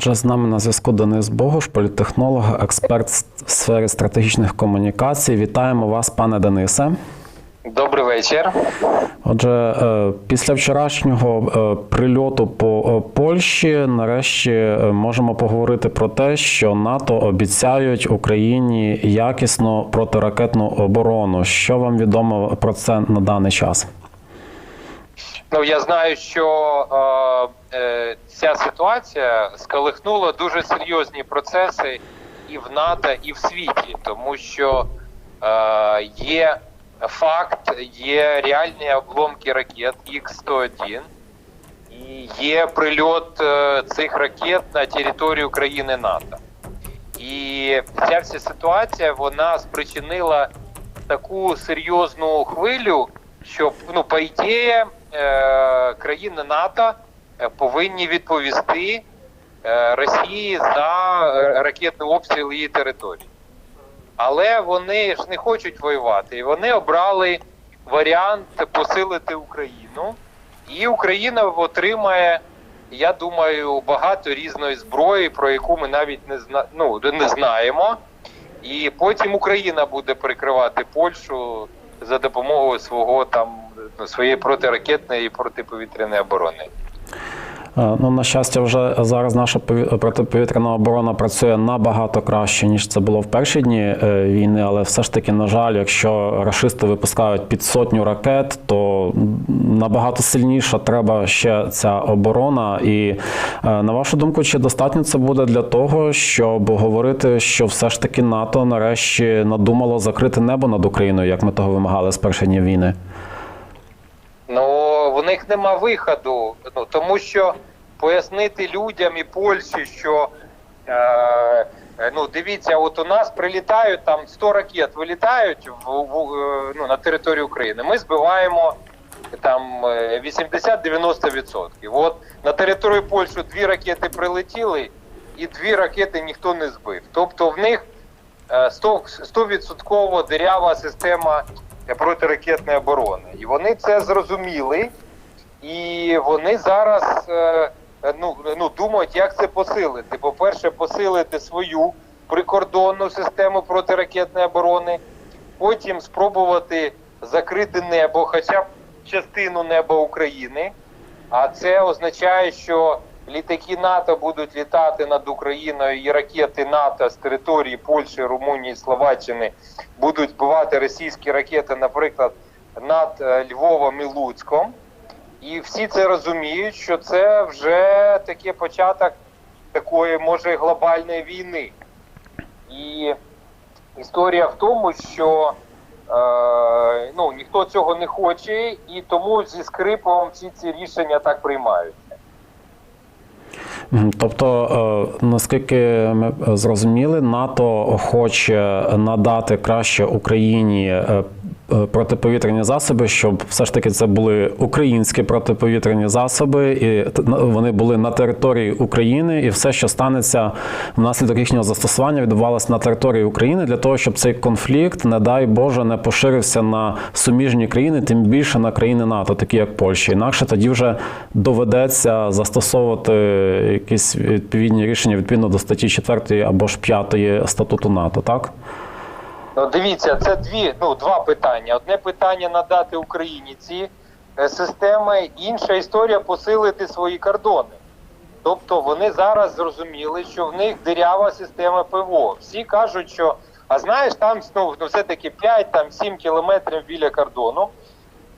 Отже, з нами на зв'язку Денис Богуш, політтехнолог, експерт в сфері стратегічних комунікацій. Вітаємо вас, пане Денисе. Добрий вечір. Отже, е, після вчорашнього е, прильоту по е, Польщі, нарешті можемо поговорити про те, що НАТО обіцяють Україні якісну протиракетну оборону. Що вам відомо про це на даний час? Ну я знаю, що е, е, ця ситуація сколихнула дуже серйозні процеси і в НАТО, і в світі, тому що е, є факт, є реальні обломки ракет Х-101, і є прильот е, цих ракет на територію країни НАТО. І ця вся ситуація вона спричинила таку серйозну хвилю, що ну, по ідеї, країни НАТО е, повинні відповісти е, Росії за е, ракетний обстріл її території. Але вони ж не хочуть воювати, і вони обрали варіант посилити Україну, і Україна отримає, я думаю, багато різної зброї, про яку ми навіть не зна... ну, не знаємо. І потім Україна буде прикривати Польщу за допомогою свого там своєї протиракетної і протиповітряної оборони. Е, Ну, на щастя, вже зараз наша пові- протиповітряна оборона працює набагато краще, ніж це було в перші дні е, війни. Але все ж таки, на жаль, якщо рашисти випускають під сотню ракет, то набагато сильніша треба ще ця оборона. І е, на вашу думку, чи достатньо це буде для того, щоб говорити, що все ж таки НАТО нарешті надумало закрити небо над Україною, як ми того вимагали з перших днів війни? Них нема виходу. Ну тому що пояснити людям і Польщі, що е, е, ну дивіться, от у нас прилітають там 100 ракет, вилітають в, в е, ну, на територію України. Ми збиваємо там е, 80-90%. От на територію Польщі дві ракети прилетіли, і дві ракети ніхто не збив. Тобто в них е, 100% 100% дирява система протиракетної оборони. І вони це зрозуміли, і вони зараз е, ну, ну, думають, як це посилити. По-перше, посилити свою прикордонну систему протиракетної оборони, потім спробувати закрити небо, хоча б частину неба України. А це означає, що літаки НАТО будуть літати над Україною, і ракети НАТО з території Польщі, Румунії, Словаччини будуть збивати російські ракети, наприклад, над е, Львовом і Луцьком. І всі це розуміють, що це вже таке початок такої, може, глобальної війни. І історія в тому, що е, ну, ніхто цього не хоче, і тому зі скрипом всі ці рішення так приймаються. Тобто, е, наскільки ми зрозуміли, НАТО хоче надати краще Україні е, протиповітряні засоби, щоб все ж таки це були українські протиповітряні засоби, і вони були на території України, і все, що станеться внаслідок їхнього застосування, відбувалося на території України для того, щоб цей конфлікт, не дай Боже, не поширився на суміжні країни, тим більше на країни НАТО, такі як Польща. Інакше тоді вже доведеться застосовувати якісь відповідні рішення відповідно до статті 4 або ж 5 статуту НАТО, так? Ну, дивіться, це дві, ну, два питання. Одне питання надати Україні ці е, системи, інша історія посилити свої кордони. Тобто вони зараз зрозуміли, що в них дирява система ПВО. Всі кажуть, що а знаєш, там ну, ну, все-таки 5-7 кілометрів біля кордону.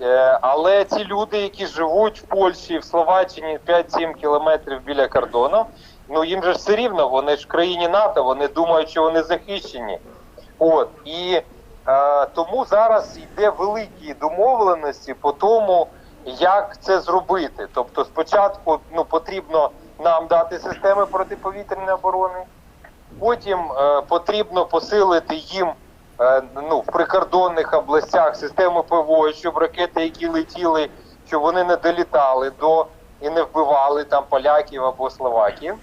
Е, Але ці люди, які живуть в Польщі, в Словаччині 5-7 кілометрів біля кордону, ну їм же все рівно, вони ж в країні НАТО, вони думають, що вони захищені. От і е, тому зараз йде великі домовленості по тому, як це зробити. Тобто, спочатку ну потрібно нам дати системи протиповітряної оборони, потім е, потрібно посилити їм е, ну, в прикордонних областях систему ПВО, щоб ракети, які летіли, щоб вони не долітали до і не вбивали там поляків або словаків.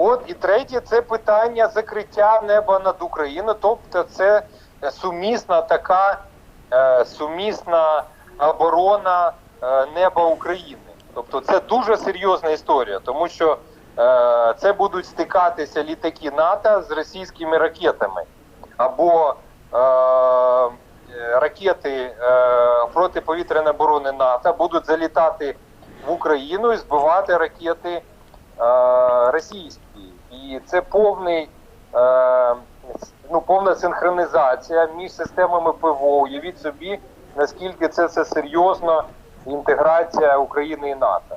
От і третє це питання закриття неба над Україною. Тобто, це е, сумісна така е, сумісна оборона е, неба України. Тобто, це дуже серйозна історія, тому що е, це будуть стикатися літаки НАТО з російськими ракетами або е, е, ракети е, протиповітряної оборони НАТО будуть залітати в Україну і збивати ракети е, російські. І це повний, е, ну, повна синхронізація між системами ПВО. Уявіть собі, наскільки це все серйозно інтеграція України і НАТО.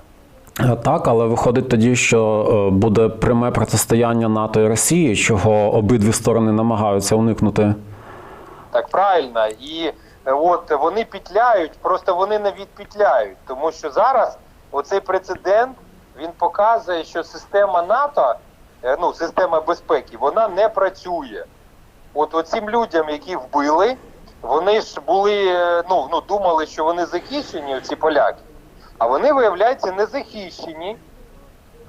Е, Так, але виходить тоді, що е, буде пряме протистояння НАТО і Росії, чого обидві сторони намагаються уникнути. Так правильно. І е, от вони петляють, просто вони не відпетляють. Тому що зараз оцей прецедент він показує, що система НАТО, ну система безпеки, вона не працює. От оцим людям, які вбили, вони ж були, е, ну, ну думали, що вони захищені, ці поляки, а вони, виявляється, не захищені.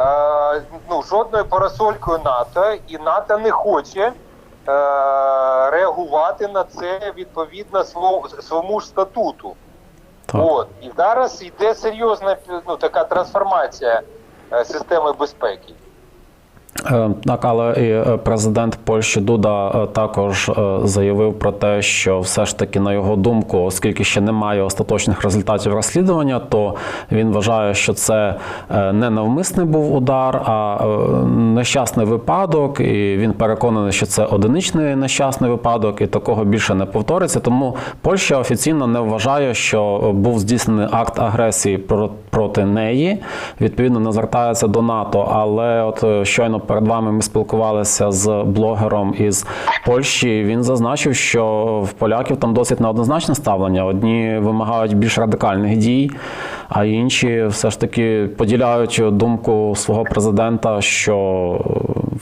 Е, ну, жодною парасолькою НАТО, і НАТО не хоче е, реагувати на це відповідно своєму ж статуту. Так. От. І зараз йде серйозна ну, така трансформація е, системи безпеки. Е, Так, але і е, президент Польщі Дуда е, також заявив про те, що все ж таки, на його думку, оскільки ще немає остаточних результатів розслідування, то він вважає, що це не навмисний був удар, а нещасний випадок. І він переконаний, що це одиничний нещасний випадок, і такого більше не повториться. Тому Польща офіційно не вважає, що був здійснений акт агресії про- проти неї. Відповідно, не звертається до НАТО. Але от щойно перед вами ми спілкувалися з блогером із Польщі. Він зазначив, що в поляків там досить неоднозначне ставлення. Одні вимагають більш радикальних дій, а інші все ж таки поділяють думку свого президента, що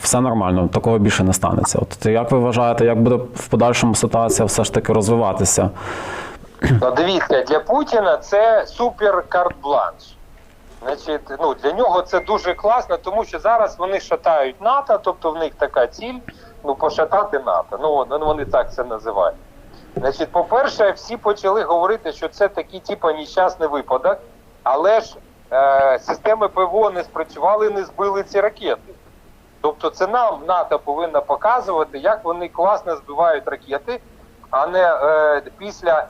все нормально, такого більше не станеться. От як ви вважаєте, як буде в подальшому ситуація все ж таки розвиватися? Ну, дивіться, для Путіна це супер карт-бланш. Значить, ну, для нього це дуже класно, тому що зараз вони шатають НАТО, тобто в них така ціль ну, пошатати НАТО. Ну, ну, вони так це називають. Значить, по-перше, всі почали говорити, що це такий типу нещасний випадок, але ж е, системи ПВО не спрацювали, не збили ці ракети. Тобто це нам НАТО повинно показувати, як вони класно збивають ракети, а не е, після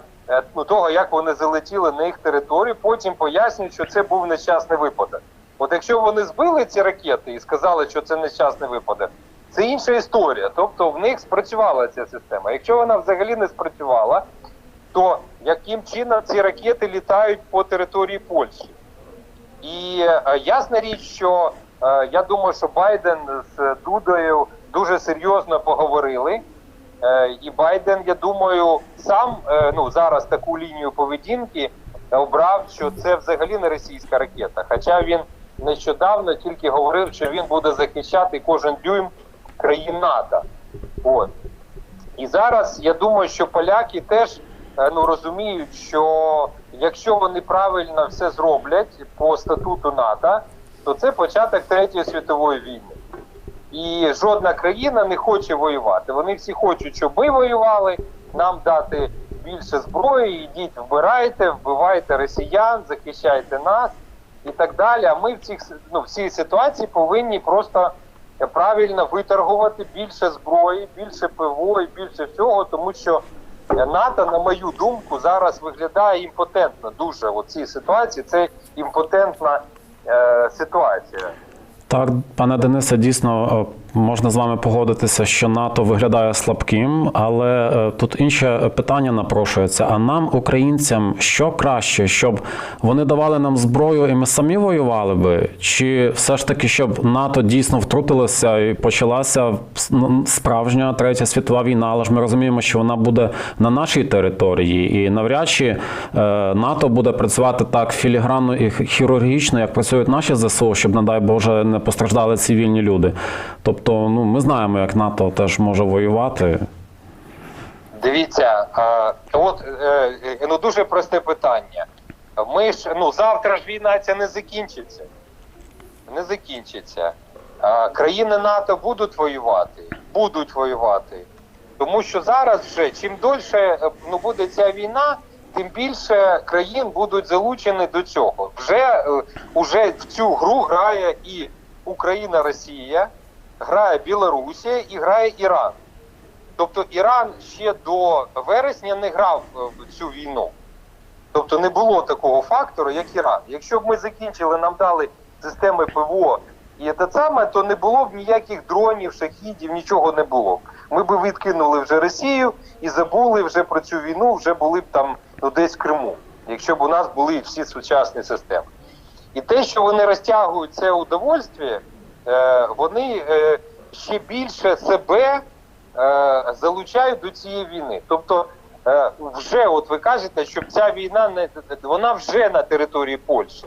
ну, того, як вони залетіли на їх територію, потім пояснюють, що це був нещасний випадок. От якщо вони збили ці ракети і сказали, що це нещасний випадок, це інша історія. Тобто в них спрацювала ця система. Якщо вона взагалі не спрацювала, то яким чином ці ракети літають по території Польщі? І е, ясна річ, що е, я думаю, що Байден з Дудою дуже серйозно поговорили. Е, і Байден, я думаю, сам е, ну зараз таку лінію поведінки обрав, що це взагалі не російська ракета. Хоча він нещодавно тільки говорив, що він буде захищати кожен дюйм країн НАТО. От. І зараз я думаю, що поляки теж е, ну, розуміють, що якщо вони правильно все зроблять по статуту НАТО, то це початок Третьої світової війни. І жодна країна не хоче воювати. Вони всі хочуть, щоб ми воювали, нам дати більше зброї, ідіть, вбирайте, вбивайте росіян, захищайте нас і так далі. А ми в цих ну, в цій ситуації повинні просто правильно виторгувати більше зброї, більше ПВО і більше всього, тому що НАТО, на мою думку, зараз виглядає імпотентно. Дуже у цій ситуації це імпотентна е, ситуація. Так, пане Денисе, дійсно е, можна з вами погодитися, що НАТО виглядає слабким, але е, тут інше питання напрошується. А нам, українцям, що краще, щоб вони давали нам зброю і ми самі воювали би? Чи все ж таки, щоб НАТО дійсно втрутилося і почалася справжня третя світова війна? Але ж ми розуміємо, що вона буде на нашій території, і навряд чи е, НАТО буде працювати так філігранно і хірургічно, як працюють наші ЗСУ, щоб, не дай Боже, не постраждали цивільні люди. Тобто, ну ми знаємо, як НАТО теж може воювати. Дивіться, а, от е, е, ну дуже просте питання. Ми ж ну завтра ж війна ця не закінчиться. Не закінчиться. Країни НАТО будуть воювати, будуть воювати. Тому що зараз вже чим дольше е, ну, буде ця війна, тим більше країн будуть залучені до цього. Вже, е, уже в цю гру грає і Україна, Росія, грає Білорусія і грає Іран. Тобто Іран ще до вересня не грав е, в цю війну. Тобто не було такого фактору, як Іран. Якщо б ми закінчили, нам дали системи ПВО і те саме, то не було б ніяких дронів, шахідів, нічого не було. Ми б відкинули вже Росію і забули вже про цю війну, вже були б там ну, десь в Криму, якщо б у нас були всі сучасні системи. І те, що вони розтягують це удовольствие, вони е, ще більше себе е, залучають до цієї війни. Тобто, е, вже от ви кажете, що ця війна не вона вже на території Польщі.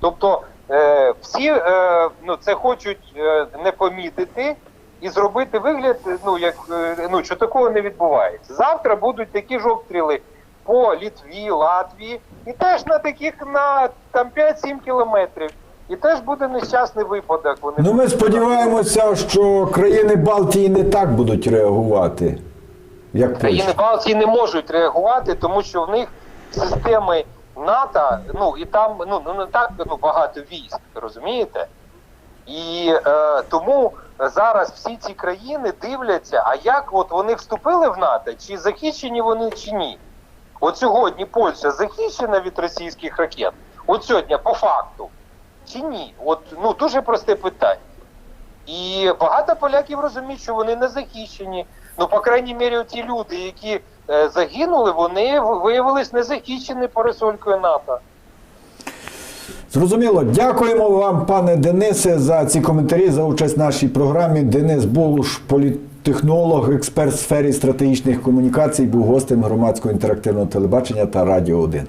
Тобто е, всі е, ну, це хочуть е, не помітити і зробити вигляд, ну як е, ну що такого не відбувається. Завтра будуть такі ж обстріли по Літві, Латвії, і теж на таких на там 5-7 кілометрів. І теж буде нещасний випадок. Вони Ну, ми сподіваємося, що країни Балтії не так будуть реагувати, як Країни Польща. Балтії не можуть реагувати, тому що в них системи НАТО, ну і там ну, ну не так ну, багато військ, розумієте? І е, тому зараз всі ці країни дивляться, а як от вони вступили в НАТО, чи захищені вони, чи ні. От сьогодні Польща захищена від російських ракет. От сьогодні, по факту, чи ні? От ну дуже просте питання. І багато поляків розуміють, що вони не захищені. Ну, по крайній мірі, ті люди, які е, загинули, вони виявились не захищені парасолькою НАТО. Зрозуміло. Дякуємо вам, пане Денисе, за ці коментарі, за участь в нашій програмі. Денис Болуш, політтехнолог, експерт в сфері стратегічних комунікацій, був гостем громадського інтерактивного телебачення та Радіо 1.